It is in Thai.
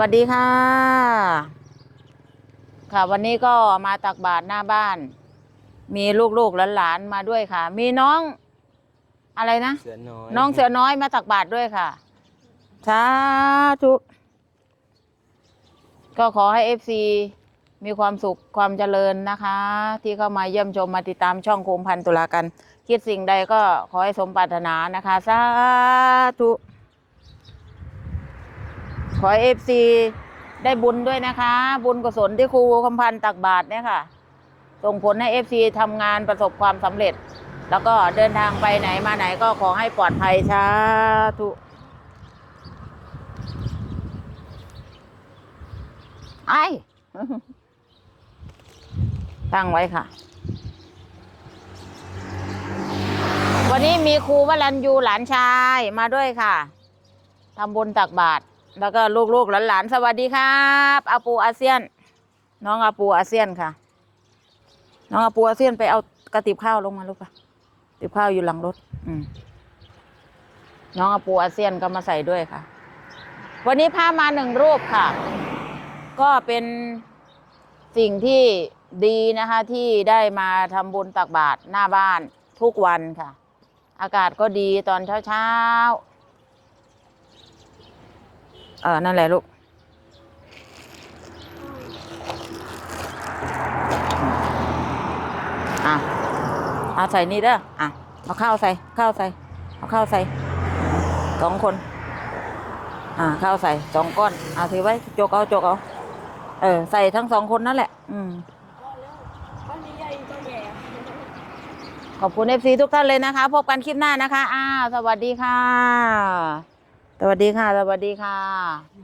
วัสดีค่ะ ค่ะวันนี้ก็มาตักบาตรหน้าบ้าน มีลูกๆหลานๆมาด้วยค่ะ มีน้อง อะไรนะเสือน้อยน้องเสือน้อยมาตักบาตรด้วยค่ะสาธุก็ขอให้เอฟซีมีความสุขความเจริญนะคะ ที่เข้ามาเยี่ยมชมมาติดตามช่องโคมพันตุลากัน คิดสิ่งใดก็ขอให้สมปรารถนานะคะสาธุข อเอฟซีได้บุญด้วยนะคะ บุญกุศลที่ครูคำพันธ์ตักบาตรเนี่ยค่ะ ส่งผลให้เอฟซีทำงานประสบความสำเร็จ แล้วก็เดินทางไปไหนมาไหนก็ขอให้ปลอดภัยสาธุไอตั้งไว้ค่ะ วันนี้มีครูวรัญยูหลานชายมาด้วยค่ะทำบุญตักบาตร แล้วก็ลูกๆหลานๆสวัสดีครับอาปูอาเซียน น้องอาปูอาเซียนค่ะ น้องอาปูอาเซียนไปเอากระติบข้าวลงมาลูกปะติบข้าวอยู่หลังรถ อืมน้องอาปูอาเซียนก็มาใส่ด้วยค่ะ วันนี้พามาหนึ่งรูปค่ะ ก็เป็นสิ่งที่ดีนะคะที่ได้มาทำบุญตักบาตรหน้าบ้านทุกวันค่ะ อากาศก็ดีตอนเช้าๆ เออนั่นแหละลูกอะเอาใส่นี่เด้ออะเอาข้าวใส่ข้าวใส่เอาข้าวใส่สองคน อ่าข้าวใส่สองก้อนเอาถือไว้จกเอาจกเอาเออใส่ทั้งสองคนนั่นแหละ อืมขอบคุณเอฟซีทุกท่านเลยนะคะ พบกันคลิปหน้านะคะ อ้าว สวัสดีค่ะ วัสดีค่ะ สวัสดีค่ะ